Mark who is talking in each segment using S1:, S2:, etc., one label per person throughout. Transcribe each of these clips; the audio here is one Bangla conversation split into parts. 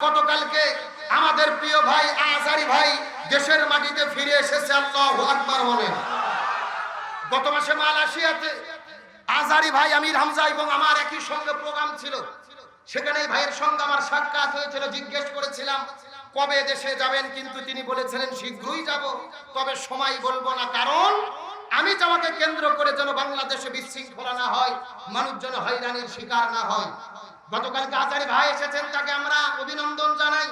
S1: গতকালকে আমাদের প্রিয় ভাই, আজারি ভাই দেশের মাটিতে ফিরে এসেছে, আল্লাহ আকবার বলেন গত মাসে মালয়েশিয়াতে আজারি ভাই আমির হামজা এবং আমার একই সঙ্গে প্রোগ্রাম ছিল। সেখানে ভাইয়ের সঙ্গে আমার সাক্ষাৎ হয়েছিল, জিজ্ঞেস করেছিলাম, কবে দেশে যাবেন? কিন্তু তিনি বলেছিলেন, শীঘ্রই যাব, তবে সময় বলব না, কারণ আমি যাওয়াকে কেন্দ্র করে যেন বাংলাদেশে বিশৃঙ্খলা না হয় মানুষ যেন হয়রানির শিকার না হয়। গতকালকে আজারি ভাই এসেছেন, তাকে আমরা অভিনন্দন জানাই।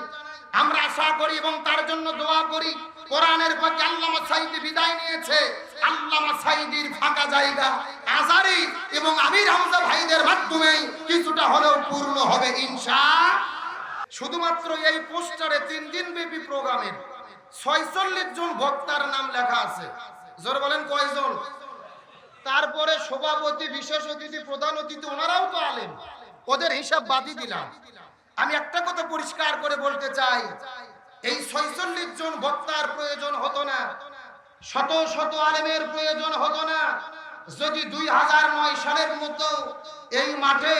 S1: আমরা আশা করি এবং তার জন্য দোয়া করি। কোরআনের পাকে আল্লামা সাইদি বিদায় নিয়েছে। আল্লামা সাইদির ফাঁকা জায়গা, আজারি এবং আমির হামজা ভাইদের মাধ্যমে কিছুটা হলেও পূর্ণ হবে ইনশা। শুধুমাত্র এই পোস্টারে তিন দিন ব্যাপী প্রোগ্রামের ছয়চল্লিশ জন বক্তার নাম লেখা আছে। জোর বলেন কয়জন? তারপরে সভাপতি, বিশেষ অতিথি, প্রধান অতিথি, ওনারাও তো আলেন ওদের হিসাব বাদই দিলাম। আমি একটা কথা পরিষ্কার করে বলতে চাই, এই ছয়চল্লিশ জন বক্তার প্রয়োজন হতো না, শত শত আলেমের প্রয়োজন হতো না। যদি দুই হাজার নয় সালের মতো এই মাঠে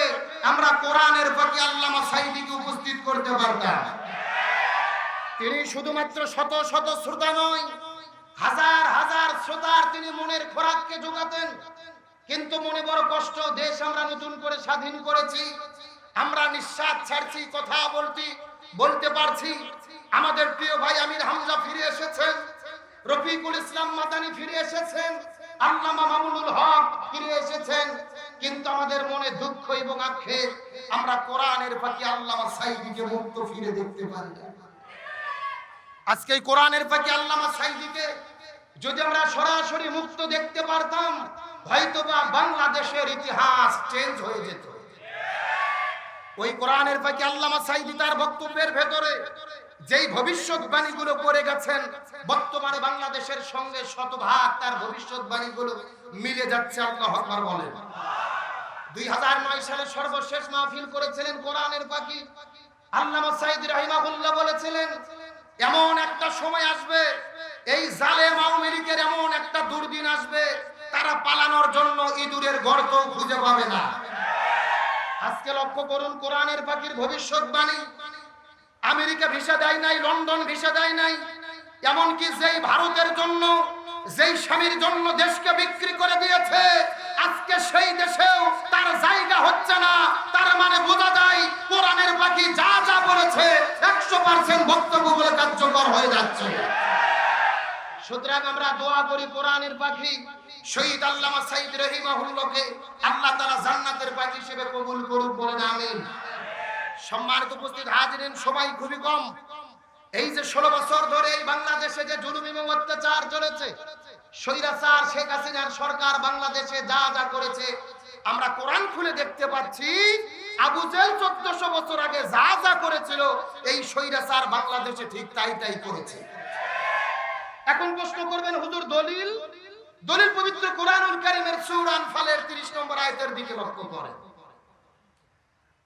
S1: আমরা কোরআনের প্রতি আল্লামা সাইদিকে উপস্থিত করতে পারতাম। তিনি শুধুমাত্র শত শত শ্রোতা নয়, হাজার হাজার শ্রোতার তিনি মনের খোরাককে যোগাতেন কিন্তু মনে বড় কষ্ট, দেশ আমরা নতুন করে স্বাধীন করেছি। আমরা নিঃশ্বাস ছাড়ছি, কথা বলতি বলতে পারছি। আমাদের প্রিয় ভাই আমির হামজা ফিরে এসেছেন, রফিকুল ইসলাম মাদানি ফিরে এসেছেন, আল্লামা মামুনুল হক ফিরে এসেছেন। কিন্তু আমাদের মনে দুঃখ এবং আক্ষেপ, আমরা কোরআনের পাখি আল্লামা সাইদিকে মুক্ত ফিরে দেখতে পারি আজকে কোরআনের পাখি আল্লামা সাইদিকে যদি আমরা সরাসরি মুক্ত দেখতে পারতাম হয়তোবা বাংলাদেশের ইতিহাস চেঞ্জ হয়ে যেত। ওই কোরআনের পাখি আল্লামা সাইদি তার বক্তব্যের ভেতরে যেই ভবিষ্যৎবাণীগুলো করে গেছেন, বর্তমানে বাংলাদেশের সঙ্গে শতভাগ তার ভবিষ্যৎবাণীগুলো মিলে যাচ্ছে আল্লাহ আকবার বলেন। দুই হাজার নয় সালে সর্বশেষ মাহফিল করেছিলেন কোরআনের পাখি আল্লামা সাইদ রাহিমাহুল্লাহ বলেছিলেন, এমন একটা সময় আসবে, এই জালেম আওয়ামী লীগের এমন একটা দুর্দিন আসবে তারা পালানোর জন্য ইঁদুরের গর্ত খুঁজে পাবে না। আজকে লক্ষ্য করুন, কোরআনের পাখির ভবিষ্যৎবাণী আমেরিকা ভিসা দেয় নাই, লন্ডন ভিসা দেয় নাই। এমনকি যেই ভারতের জন্য, যেই স্বামীর জন্য দেশকে বিক্রি করে দিয়েছে, আজকে সেই দেশেও তার জায়গা হচ্ছে না। তার মানে বোঝা যায়, কোরআনের পাখি যা যা বলেছে, একশো পার্সেন্ট বক্তব্য বলে কার্যকর হয়ে যাচ্ছে। সুতরাং আমরা দোয়া করি কোরআনের পাখি। শহীদ আল্লামা সাইদ রহিমাহুল্লাহকে আল্লাহ তাআলা জান্নাতের পাখি হিসেবে কবুল করুক বলেন আমিন। সম্মানিত উপস্থিত হাজিরিন সময় খুবই কম। এই যে ষোলো বছর ধরে এই বাংলাদেশে যে জুলুম এবং অত্যাচার চলেছে স্বৈরাচার শেখ হাসিনার সরকার বাংলাদেশে যা যা করেছে, আমরা কোরআন খুলে দেখতে পাচ্ছি, আবু জেল চোদ্দশো বছর আগে যা যা করেছিল, এই স্বৈরাচার বাংলাদেশে ঠিক তাই তাই করেছে। এখন প্রশ্ন করবেন, হুজুর, দলিল? দলিল পবিত্র কোরআনুল কারীমের সূরা আনফালের 30 নম্বর আয়াতের দিকে লক্ষ্য করেন।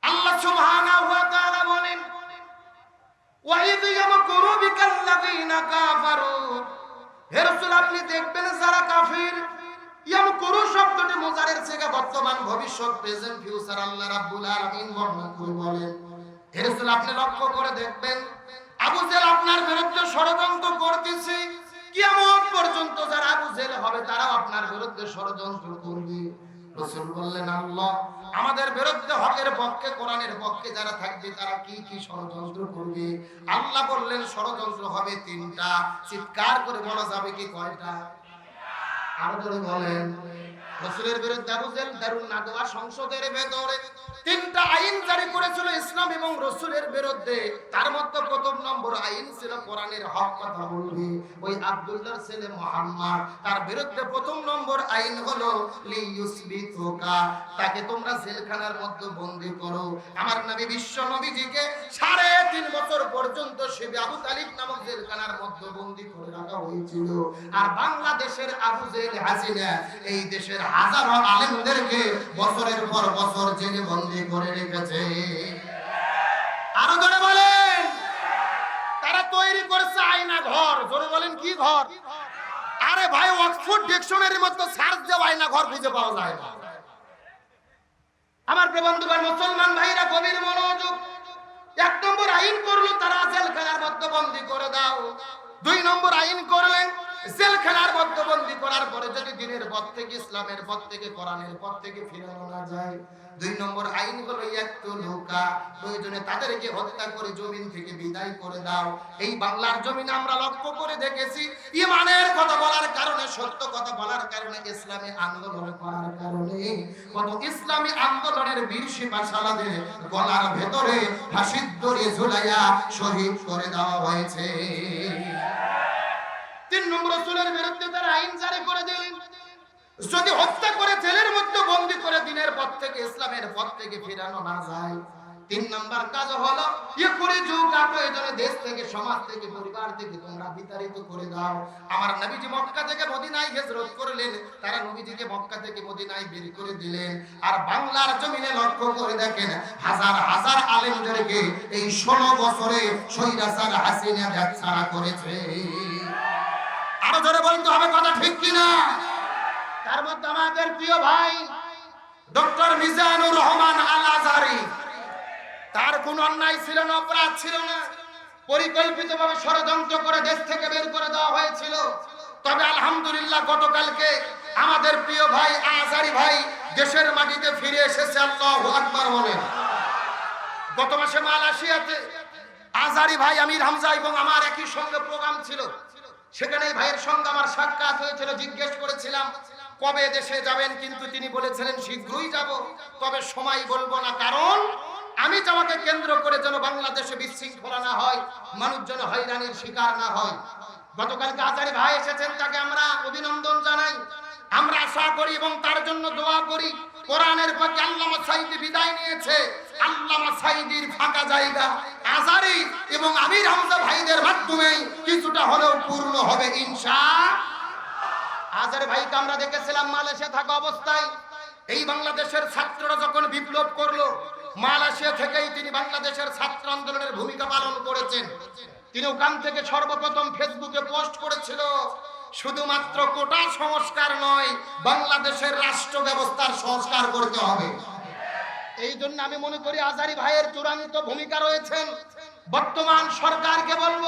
S1: আল্লাহ সুবহানাহু ওয়া তাআলা বলেন ইয ইয়ামকুরু কাফারু। হে রাসূল, আপনি দেখবেন যারা কাফির, ইয়ামকুরু শব্দটি মুজারের বর্তমান ভবিষ্যৎ, প্রেজেন্ট, ফিউচার আল্লাহ রাব্বুল আলামিন বর্ণনা করে বলেন। হে রাসূল, আপনি লক্ষ্য করে দেখবেন, আবু জেল আপনার বিরুদ্ধে ষড়যন্ত্র করতেছে কিয়ামত পর্যন্ত যারা আবু জেল হবে, তারাও আপনার বিরুদ্ধে ষড়যন্ত্র করবে। রসুল বললেন, আল্লাহ, আমাদের বিরুদ্ধে হকের পক্ষে, কোরআনের পক্ষে যারা থাকবে, তারা কি কি ষড়যন্ত্র করবে? আল্লাহ বললেন, ষড়যন্ত্র হবে তিনটা। চিৎকার করে বলা যাবে কি কয়টা? আরও বলেন রসুলের বিরুদ্ধে আবু জেল দারুণ নাদোয়া সংসদের ভেতরে তিনটা আইন জারি করেছিল ইসলাম এবং রসুলের বিরুদ্ধে। তার মধ্যে প্রথম নম্বর আইন ছিল কোরআনের হক কথা বলবে। ওই আব্দুল্লাহর ছেলে মোহাম্মদ, তার বিরুদ্ধে প্রথম নম্বর আইন হলো, লিইউসবিতুকা তাকে তোমরা জেলখানার মধ্যে বন্দী করো। আমার নবী বিশ্ব নবীজিকে সাড়ে তিন বছর পর্যন্ত শিবে আবু তালিব নামক জেলখানার মধ্যে বন্দী করে রাখা হয়েছিল। আর বাংলাদেশের আবু জেল হাসিনা, এই দেশের হাজারো আলেমদেরকে বছরের পর বছর জেলে বন্দী করে রেখেছে। আরও ধরে বলেন। তারা তৈরি করেছে আয়না ঘর। জোরে বলেন, কি ঘর? আরে ভাই অক্সফোর্ড ডিকশনারির মতো সার্চ দেওয়া আয়না ঘর খুঁজে পাওয়া যায় না। আমার প্রবন্ধুবার মুসলমান ভাইরা, গভীর মনোযোগ। এক নম্বর আইন করল, তারা জেলখানার মধ্যে বন্দি করে দাও। দুই নম্বর আইন করলেন জেলখানার মধ্যে বন্দি করার পরে যদি দিনের পথ থেকে, ইসলামের পথ থেকে, কোরআনের পথ থেকে ফিরানো না যায়, দুই নম্বর আইন হলো একটু নৌকা প্রয়োজনে তাদেরকে হত্যা করে জমিন থেকে বিদায় করে দাও। এই বাংলার জমিন আমরা লক্ষ্য করে দেখেছি, ইমানের কথা বলার কারণে, সত্য কথা বলার কারণে, ইসলামী আন্দোলন করার কারণে। কত ইসলামী আন্দোলনের বীর সিপাশালাদের গলার ভেতরে ফাঁসির দড়ি ঝুলাইয়া শহীদ করে দেওয়া হয়েছে। তিন নম্বর রসুলের বিরুদ্ধে তারা আইন জারি করে দিলেন যদি হত্যা করে জেলের মধ্যে বন্দি করে দিনের পথ থেকে, ইসলামের পথ থেকে ফিরানো না যায়। তিন নাম্বার কাজ হলো ইয়ে করে যুগ প্রয়োজনে দেশ থেকে, সমাজ থেকে, পরিবার থেকে তোমরা বিতাড়িত করে দাও। আমার নবীজি মক্কা থেকে মদিনায় হিজরত করলেন, তারা নবীজিকে মক্কা থেকে মদিনায় বের করে দিলেন। আর বাংলার জমিনে লক্ষ্য করে দেখেন, হাজার হাজার আলেমদেরকে এই ষোলো বছরে সৈরাসার হাসিনা ছাড়া করেছে। আরও জোরে বলতে হবে কথা ঠিক কিনা? তার মধ্যে আমাদের প্রিয় ভাই, ডক্টর মিজানুর রহমান আল আজহারি তার কোন অন্যায় ছিল না, অপরাধ ছিল না। পরিকল্পিতভাবে ষড়যন্ত্র করে দেশ থেকে বের করে দেওয়া হয়েছিল। তবে আলহামদুলিল্লাহ গতকালকে আমাদের প্রিয় ভাই আজারি ভাই দেশের মাটিতে ফিরে এসেছে, আল্লাহু আকবার বলেন। গত মাসে মালয়েশিয়াতে আজারি ভাই, আমির হামজা এবং আমার একই সঙ্গে প্রোগ্রাম ছিল। সেখানে ভাইয়ের সঙ্গে আমার সাক্ষাৎ হয়েছিল, জিজ্ঞেস করেছিলাম, কবে দেশে যাবেন? কিন্তু তিনি বলেছিলেন, শীঘ্রই যাব, তবে সময় বলব না, কারণ আমি যাওয়াকে কেন্দ্র করে যেন বাংলাদেশে বিশৃঙ্খলা না হয় মানুষ যেন হয়রানির শিকার না হয়। গতকালকে আজারি ভাই এসেছেন, তাকে আমরা অভিনন্দন জানাই। আমরা আশা করি এবং তার জন্য দোয়া করি। কোরআনের পক্ষে আল্লামা সাইদি বিদায় নিয়েছে। আল্লামা সাইদির ফাঁকা জায়গা, আজারি এবং আমির হামজা ভাইদের মাধ্যমে কিছুটা হলেও পূর্ণ হবে ইনশা। আজার ভাইকে আমরা দেখেছিলাম মালয়েশিয়া থাকা অবস্থায়। এই বাংলাদেশের ছাত্ররা যখন বিপ্লব করল, মালয়েশিয়া থেকেই তিনি বাংলাদেশের ছাত্র আন্দোলনের ভূমিকা পালন করেছেন। তিনি ওখান থেকে সর্বপ্রথম ফেসবুকে পোস্ট করেছিল শুধুমাত্র কোটা সংস্কার নয়, বাংলাদেশের রাষ্ট্র ব্যবস্থার সংস্কার করতে হবে। এই জন্য আমি মনে করি আজারি ভাইয়ের চূড়ান্ত ভূমিকা রয়েছেন। বর্তমান সরকারকে বলব,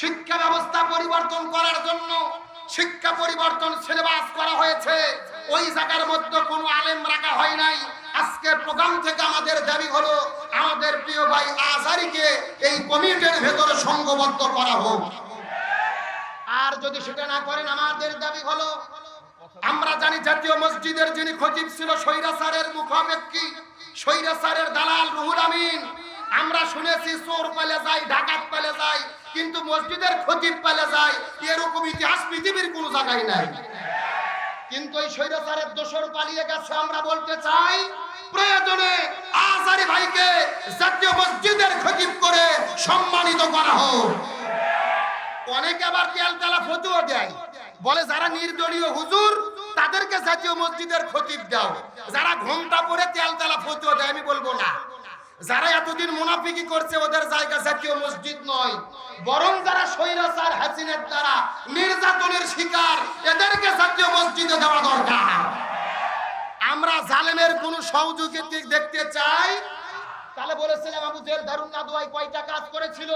S1: শিক্ষা ব্যবস্থা পরিবর্তন করার জন্য শিক্ষা পরিবর্তন সিলেবাস করা হয়েছে। ওই জায়গার মধ্যে কোনো আলেম রাখা হয় নাই। আজকে প্রোগ্রাম থেকে আমাদের দাবি হলো, আমাদের প্রিয় ভাই আজারিকে এই কমিটির ভেতরে সংঘবদ্ধ করা হোক। আর যদি সেটা না করেন, আমাদের দাবি হলো, আমরা জানি জাতীয় মসজিদের যিনি খতিব ছিল সৈরাসারের মুখাপেক্ষী সৈরাসারের দালাল রুহুল আমিন। আমরা শুনেছি চোর পালে যাই ডাকাত পালে যায়, কিন্তু মসজিদের খতিব পালে যায়, এরকম ইতিহাস পৃথিবীর কোনো জায়গায় নাই। কিন্তু এই স্বৈরাচারের দোষর পালিয়ে গেছে, আমরা বলতে চাই, প্রয়োজনে আজারি ভাইকে জাতীয় মসজিদের খতিব করে সম্মানিত করা হোক। অনেকে আবার তেল তেলা ফতুয়া দেয়। বলে, যারা নির্দলীয় হুজুর, তাদেরকে জাতীয় মসজিদের খতিব দাও। যারা ঘণ্টা পরে তেল তেলা ফতুয়া দেয়, আমি বলব না। যারা এতদিন মুনাফিকি করছে, ওদের জায়গা জাতীয় মসজিদ নয়। বরং যারা স্বৈরাচার হাসিনের দ্বারা নির্যাতনের শিকার, এদেরকে জাতীয় মসজিদে দেওয়া দরকার। আমরা জালেমের কোন সহযোগিতা দেখতে চাই? তাহলে বলেছিলাম, আবু জেল দারুণ না দোয়াই কয়টা কাজ করেছিল?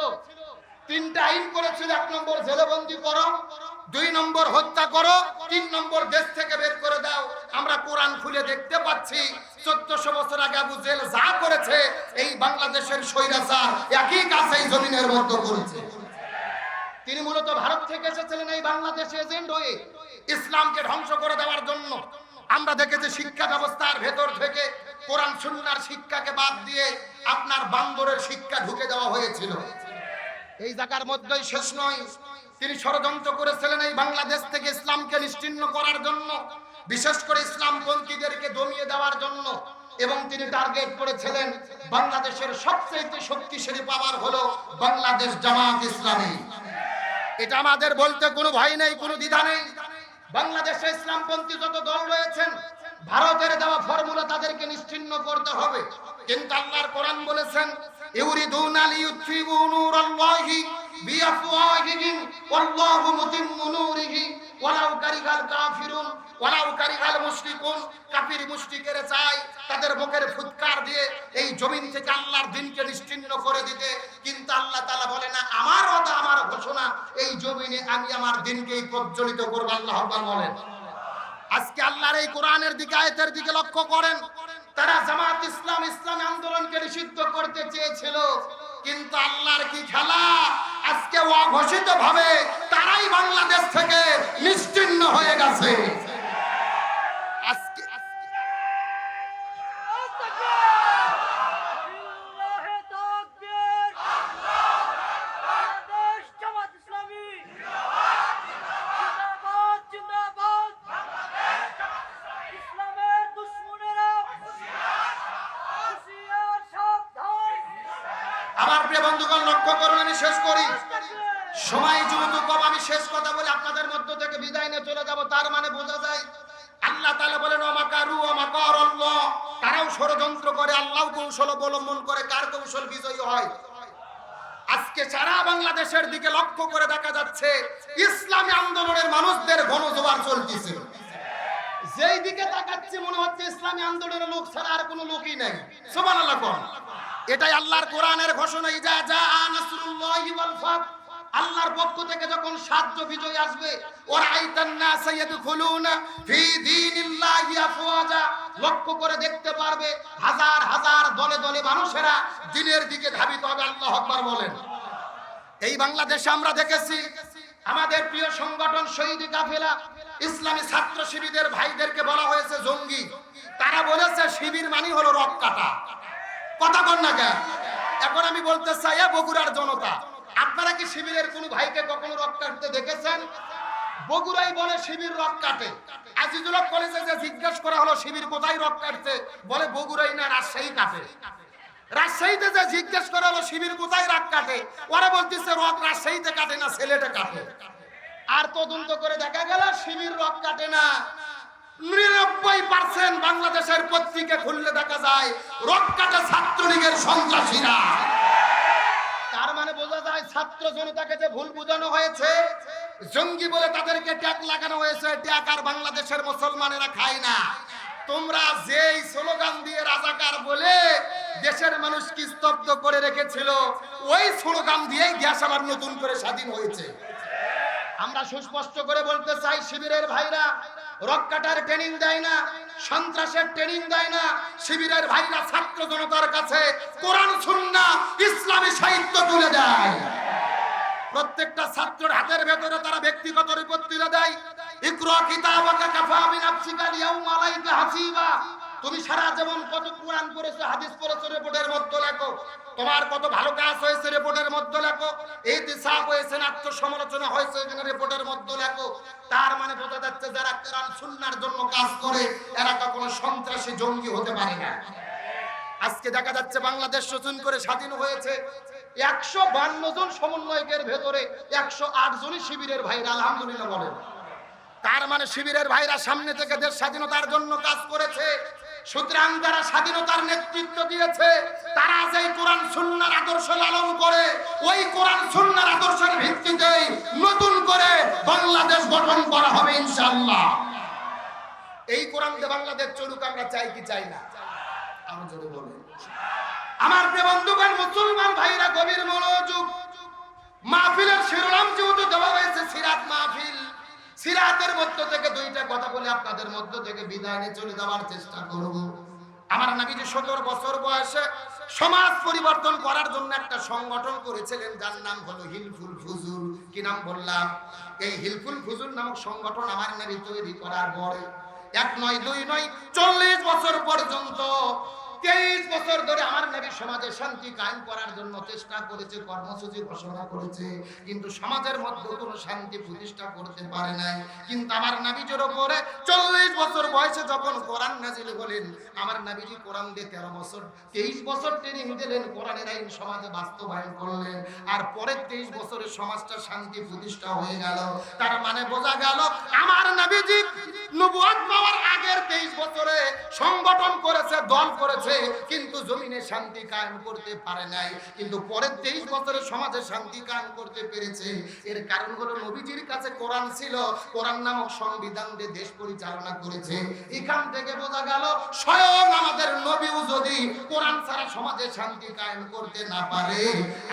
S1: তিনটা আইন করেছিল এক নম্বর জেলবন্দি করো, দুই নম্বর হত্যা করো, তিন নম্বর দেশ থেকে বের করে দাও। আমরা কোরআন খুলে দেখতে পাচ্ছি, চোদ্দশো বছর আগে আবু জেল যা করেছে, এই বাংলাদেশের স্বৈরাচার একই কাজ এই জমিনের মধ্যে করেছে তিনি মূলত ভারত থেকে এসেছিলেন এই বাংলাদেশে এজেন্ট হয়ে ইসলামকে ধ্বংস করে দেওয়ার জন্য। আমরা দেখেছি শিক্ষা ব্যবস্থার ভেতর থেকে কোরআন, সুন্নার শিক্ষাকে বাদ দিয়ে আপনার বান্দরের শিক্ষা ঢুকে দেওয়া হয়েছিল। এই জায়গার মধ্যেই শেষ নয়। তিনি ষড়যন্ত্র করেছিলেন এই বাংলাদেশ থেকে ইসলামকে নিশ্চিহ্ন করার জন্য, বিশেষ করে ইসলামপন্থীদেরকে দমিয়ে দেওয়ার জন্য। এবং তিনি টার্গেট করেছিলেন, বাংলাদেশের সবচেয়ে শক্তিশালী পাওয়ার হলো বাংলাদেশ জামাত ইসলামী। এটা আমাদের বলতে কোনো ভয় নেই, কোনো দ্বিধা নেই। বাংলাদেশে ইসলামপন্থী যত দল রয়েছেন, ভারতের দেওয়া ফর্মুলা তাদেরকে নিশ্চিহ্ন করতে হবে। কিন্তু আল্লাহর কোরআন বলেছেন, ইউরিদুনা লিইউতফিউ নূরাল্লাহি ওয়াল্লাহু মুতিম্মু নূরিহি ওয়ালাউ কারিগাল কাফিরুন ওয়ালাউ কারিগাল মুশরিকুন কাফির মুশরিকেরা চায় তাদের মুখের ফুৎকার দিয়ে এই জমিন থেকে আল্লাহর দিনকে নিশ্চিহ্ন করে দিতে। কিন্তু আল্লাহ তাআলা বলে না আমার ওয়াদা, আমার ঘোষণা, এই জমিনে আমি আমার দিনকেই প্রজ্বলিত করব। আল্লাহ বলেন। আজকে আল্লাহর এই কোরআনের দিকে, আয়াতের দিকে লক্ষ্য করেন, তারা জামাত ইসলাম ইসলামী আন্দোলনকে নিষিদ্ধ করতে চেয়েছিল। কিন্তু আল্লাহর কি খেলা? আজকে অঘোষিত ভাবে তারাই বাংলাদেশ থেকে নিশ্চিন্ন হয়ে গেছে। কৌশল অবলম্বন করে কার কৌশল বিজয়ী হয়? আজকে সারা বাংলাদেশের দিকে লক্ষ্য করে দেখা যাচ্ছে, ইসলামী আন্দোলনের মানুষদের গণজোয়ার চলতেছে। যেই দিকে তাকাচ্ছে মনে হচ্ছে ইসলামী আন্দোলনের লোক ছাড়া আর কোনো লোকই নাই। সুবহানাল্লাহ কোন। এটাই আল্লাহর কোরআনের ঘোষণা, ইজা জা নাসরুল্লাহি ওয়াল ফাত। আল্লাহর পক্ষ থেকে যখন সাহায্য বিজয় আসবে ওরা আইতান নাস ইয়াদখুলুনা ফি দীনিল্লাহি আফওয়াজা। লক্ষ্য করে দেখতে পারবে হাজার হাজার দলে দলে মানুষেরা দিনের দিকে ধাবিত হবে, আল্লাহ আকবার বলেন। এই বাংলাদেশে আমরা দেখেছি আমাদের প্রিয় সংগঠন শহীদ কাফেলা, ইসলামী ছাত্র শিবিরদের ভাইদেরকে বলা হয়েছে জঙ্গি। তারা বলেছে, শিবির মানে হলো রক কাটা। কথা কন না কেন? এখন আমি বলতে চাই বগুড়ার জনতা, আপনারা কি শিবিরের কোন ভাইকে কখনো রক কাটতে দেখেছেন? বগুড়াই বলে শিবির রক কাটে। আজিজুল হক কলেজে যে জিজ্ঞেস করা হলো, শিবির কোথায় রক কাটছে? বলে বগুড়াই না, রাজশাহী কাটে। রাজশাহীতে যে জিজ্ঞেস করা হলো, শিবির কোথায় রাগ কাটে? ওরা বলতেছে, রক রাজশাহীতে কাটে না ছেলেটা কাটে। আর তদন্ত করে দেখা গেল, শিবির রক কাটে না। নিরানব্বই পার্সেন্ট বাংলাদেশের পত্রিকা খুললে দেখা যায়, রক কাটে ছাত্রলীগের সন্ত্রাসীরা। তার মানে বোঝা যায়, ছাত্র জনতাকে যে ভুল বোঝানো হয়েছে জঙ্গি বলে তাদেরকে ট্যাগ লাগানো হয়েছে, ট্যাগ আর বাংলাদেশের মুসলমানেরা খায় না। তোমরা যেই স্লোগান দিয়ে রাজাকার বলে দেশের মানুষকে স্তব্ধ করে রেখেছিল, ওই স্লোগান দিয়েই দেশ আবার নতুন করে স্বাধীন হয়েছে। আমরা সুস্পষ্ট করে বলতে চাই, শিবিরের ভাইরা, রক্কাটার ট্রেনিং দেয় না, সন্ত্রাসের ট্রেনিং দেয় না, শিবিরের ভাইরা ছাত্র জনতার কাছে কোরআন সুন্না ইসলামী সাহিত্য তুলে দেয়। প্রত্যেকটা ছাত্রের হাতের ভেতরে তারা ব্যক্তিগত রিপোর্ট তুলে দেয়। ইকরা কিতাবাকা কাফা বিনাফসিকা লিয়াউমা আলাইকা হাসিবা। তুমি সারা জীবন কত কোরআন পড়েছো, হাদিস পড়েছো, রিপোর্টের মধ্যে লেখো। তোমার কত ভালো কাজ হয়েছে, রিপোর্টের মধ্যে লেখো। এই দিশাপ হয়েছে নাট্য সমালোচনা হয়েছে, এখানে রিপোর্টের মধ্যে লেখো। তার মানে বোঝা যাচ্ছে যারা কোরআন সুন্নাহর জন্য কাজ করে, এরা কখনো সন্ত্রাসী জঙ্গি হতে পারে না। আজকে দেখা যাচ্ছে বাংলাদেশ শোষণ করে স্বাধীন হয়েছে। একশো বান্ন জন সমন্বয়কের ভেতরে একশো আট জনই শিবিরের ভাইরা, আলহামদুলিল্লাহ বলেন। তার মানে শিবিরের ভাইরা সামনে থেকে দেশ স্বাধীনতার জন্য কাজ করেছে। সুতরাং তারা স্বাধীনতার নেতৃত্ব দিয়েছে, তারা যে কোরআন সুন্নার আদর্শ লালন করে, ওই কোরআন সুন্নার আদর্শের ভিত্তিতেই নতুন করে বাংলাদেশ গঠন করা হবে ইনশাআল্লাহ। এই কোরআন দিয়ে বাংলাদেশ চলুক, আমরা চাই কি চাই না? আমি জোরে বলি আমার বন্ধুগণ, মুসলমান ভাইরা, গভীর মনোযোগ। মাহফিলের শিরোনাম যেহেতু দেওয়া হয়েছে, সিরাত মাহফিল। সিরাতের মধ্য থেকে দুইটা কথা বলে আপনাদের মধ্য থেকে বিদায় নিয়ে চলে যাওয়ার চেষ্টা করব। আমার নাবিজি সতেরো বছর বয়সে সমাজ পরিবর্তন করার জন্য একটা সংগঠন করেছিলেন, যার নাম হলো হিলফুল ফুজুল। কি নাম বললাম? এই হিলফুল ফুজুল নামক সংগঠন আমার নাবি তৈরি করার পরে এক নয়, দুই নয়, চল্লিশ বছর পর্যন্ত তেইশ বছর ধরে আমার নবী সমাজে শান্তি কায়েম করার জন্য চেষ্টা করেছে, কর্মসূচি ঘোষণা করেছে, কিন্তু সমাজের মধ্যে কোনো শান্তি প্রতিষ্ঠা করতে পারে নাই। কিন্তু আমার নবীজের উপরে চল্লিশ বছর বয়সে যখন কোরআন নাজিল হলেন, আমার নবীজি কোরআন দিয়ে তেরো বছর, তেইশ বছর ট্রেনিং দিলেন, কোরআনের আইন সমাজে বাস্তবায়ন করলেন, আর পরের তেইশ বছরে সমাজটা শান্তি প্রতিষ্ঠা হয়ে গেল। তার মানে বোঝা গেল, আমার নবীজি নবুয়াত পাওয়ার বছরে সংগঠন করেছে, দল করেছে, কিন্তু জমিনে শান্তি কায়েম করতে পারে নাই। কিন্তু পরের তেইশ বছরে সমাজে শান্তি কায়েম করতে পেরেছে। এর কারণ হলো নবীজির কাছে কোরআন ছিল। কোরআন নামক সংবিধান দিয়ে দেশ পরিচালনা করেছে। এখান থেকে বোঝা গেল, স্বয়ং আমাদের নবীও যদি কোরআন ছাড়া সমাজে শান্তি কায়েম করতে না পারে,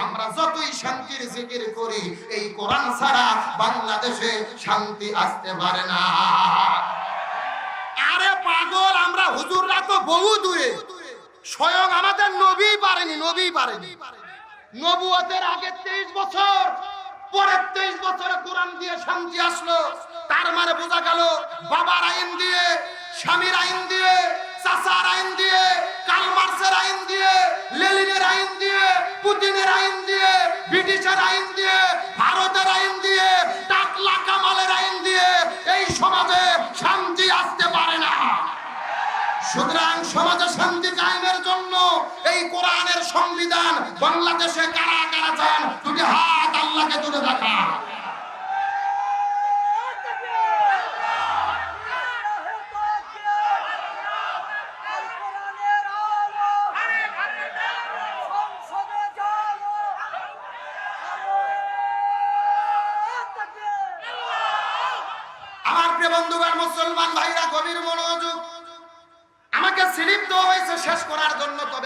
S1: আমরা যতই শান্তির জিকির করি, এই কোরআন ছাড়া বাংলাদেশে শান্তি আসতে পারে না। আরে পাগল, আমরা হুজুররা তো বহু দূরে স্বয়ং আমাদের নবী পারেনি নবী পারেনি। নবুয়তের আগে তেইশ বছর, পরের তেইশ বছরে কোরআন দিয়ে শান্তি আসলো। তার মানে বোঝা গেল, বাবার আইন দিয়ে, স্বামীর আইন দিয়ে, চাচার আইন দিয়ে, কালমার্সের আইন দিয়ে, লেলিনের আইন দিয়ে, পুতিনের আইন দিয়ে, ব্রিটিশের আইন দিয়ে, ভারতের আইন দিয়ে টাকলা কামালের আইন দিয়ে এই সমাজে শান্তি আসতে সুতরাং সমাজে শান্তি কায়েমের জন্য এই কোরআনের সংবিধান বাংলাদেশে কারা কারা চান, দুটি হাত আল্লাহকে তুলে দেখা।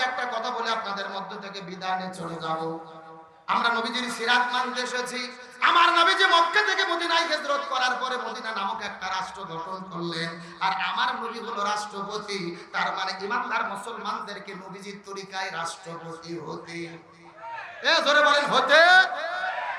S1: একটা কথা বলে আপনাদের মধ্য থেকে, বিদায় চলে যাব। আমরা নবীজির সিরাত মানতে এসেছি। আমার নবীজি মক্কা থেকে মদিনায় হিজরত করার পরে মদিনা নামক একটা রাষ্ট্র গঠন করলেন। আর আমার নবী হলো রাষ্ট্রপতি, তার মানে ইমানদার মুসলমানদেরকে নবীজির তরিকায় রাষ্ট্রপতি হতে। এ, জোরে বলেন, হতে।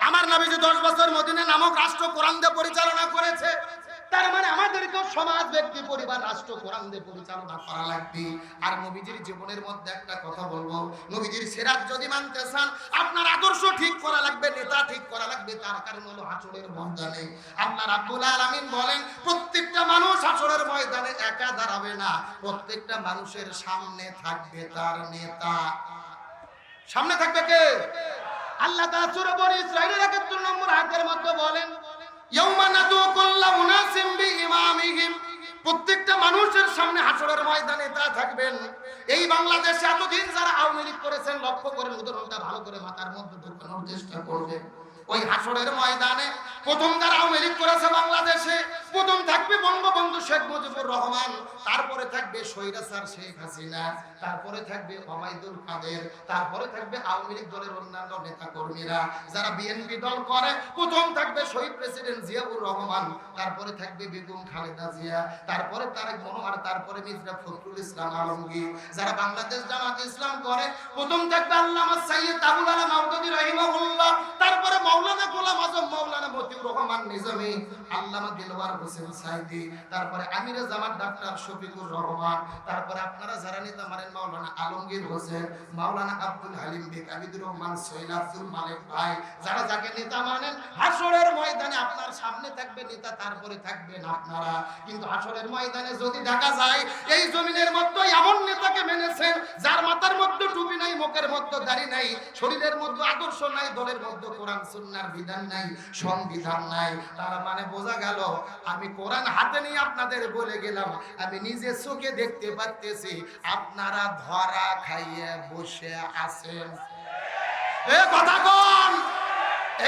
S1: আমার নবীজি দশ বছর মদিনা নামক রাষ্ট্র কোরআন দিয়ে পরিচালনা করেছে। তার মানে আমাদেরকেও সমাজ, ব্যক্তি, পরিবার, রাষ্ট্র, কোরআন দিয়ে পরিচালনা করা লাগবে। আর নবীজির জীবনের মধ্যে একটা কথা বলব, নবীজির সেরাত যদি মানতে চান, আপনার আদর্শ ঠিক করা লাগবে, নেতা ঠিক করা লাগবে, তার কারণ হলো আচরের ময়দানে। আল্লাহ রাব্বুল আলামিন বলেন, প্রত্যেকটা মানুষ আচরের ময়দানে একা দাঁড়াবে না, প্রত্যেকটা মানুষের সামনে থাকবে তার নেতা। সামনে থাকবে কে? আল্লাহ তাআলা সূরা বনি ইসরাঈলের 71 নম্বর আয়াতের মধ্যে বলেন সামনে হাসরের ময়দানে তা থাকবেন। এই বাংলাদেশে এতদিন যারা আওয়ামী লীগ করেছেন, লক্ষ্য করেন, উদাহরণটা ভালো করে মাথার মধ্যে ঢুকানোর চেষ্টা করবেন ওই হাসরের ময়দানে প্রথম যারা আওয়ামী লীগ করেছে বাংলাদেশে। প্রথম থাকবে বঙ্গবন্ধু শেখ মুজিবুর রহমান, তারপরে থাকবে সৈরাসার শেখ হাসিনা, তারপরে থাকবে ওবায়দুল কাদের, তারপরে থাকবে আওয়ামী লীগ দলের অন্যান্য নেতা কর্মীরা যারা বিএনপি দল করে। প্রথম থাকবে শহীদ প্রেসিডেন্ট জিয়াউর রহমান, তারপরে থাকবে বেগম খালেদা জিয়া, তারপরে তারেক মনোয়ার তারপরে মির্জা ফখরুল ইসলাম আলমগীর যারা বাংলাদেশ জামাত ইসলাম করে। প্রথম থাকবে আল্লামা সাইয়্যিদ আবুল আলা মাওদুদি রাহিমাহুল্লাহ, তারপরে মাওলানা গোলাম আজম মাওলানা মতিউর রহমান নিজামী, আল্লামা দিলওয়ার হোসেন সাইদি, তারপরে আমিরে জামাত ডাক্তার শফিকুর রহমান, তারপরে আপনারা যারা নেতা মানেন মাওলানা আলমগীর হোসেন মাওলানা আব্দুল হালিম বেগ আবিদুর রহমান সোহেল মালিক ভাই, যারা যাকে নেতা মানেন হাসরের ময়দানে আপনার সামনে থাকবে নেতা, তারপরে থাকবেন আপনারা। কিন্তু হাসরের ময়দানে যদি দেখা যায়, এই জমিনের মধ্যে এমন নেতাকে মেনেছেন, যার মাথার মধ্যে টুপি নাই, মুখের মধ্যে দাড়ি নাই, শরীরের মধ্যে আদর্শ নাই, দলের মধ্যে কোরআন সুন্নাহর বিধান নাই, সংবিধান নাই। তার মানে বোঝা গেল, আমি কোরআন হাতে নিয়ে আপনাদের বলে গেলাম, আমি নিজে চোখে দেখতে পারতেছি, আপনারা ধরা খাইয়ে বসে আছেন। এ কথা কোন!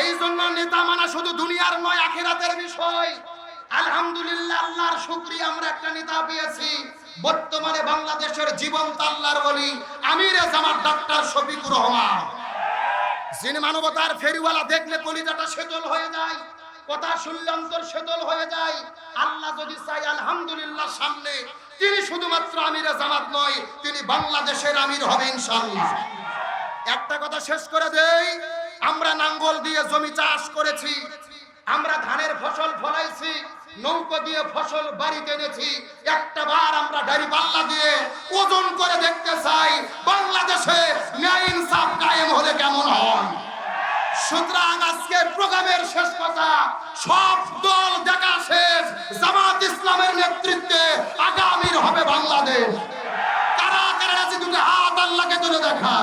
S1: এই জন্য নেতা মানা শুধু দুনিয়ার নয়, আখিরাতের বিষয়। আলহামদুলিল্লাহ, আল্লাহর শুকরিয়া আমরা একটা নেতা পেয়েছি। বর্তমানে বাংলাদেশের জীবন্ত আল্লাহর বলি আমিরে জামাত ডাক্তার শফিকুর রহমান। যিনি মানবতার ফেরিওয়ালা, দেখলে কলিজাটা শীতল হয়ে যায়, কথা শুনলে অন্তর শীতল হয়ে যায়। আল্লাহ যদি চাই আলহামদুলিল্লাহ, সামনে। তিনি শুধুমাত্র আমিরে জামাত নয়, তিনি বাংলাদেশের আমির হবে ইনশাআল্লাহ। একটা কথা শেষ করে দেই, আমরা নাঙ্গল দিয়ে জমি চাষ করেছি, আমরা ধানের ফসল ফলাইছি নৌকো দিয়ে ফসল বাড়িতে এনেছি। একটা বার আমরা ডাড়ি পাল্লা দিয়ে ওজন করে দেখতে চাই, বাংলাদেশে ন্যায় ইনসাফ কায়েম হলে কেমন হন সুতরাং আজকে প্রোগ্রামের শেষ কথা, সব দল দেখা শেষ, জামাত ইসলামের নেতৃত্বে আগামীর হবে বাংলাদেশ। কারা কারা আছে দুটো হাত আল্লাহকে তুলে দেখা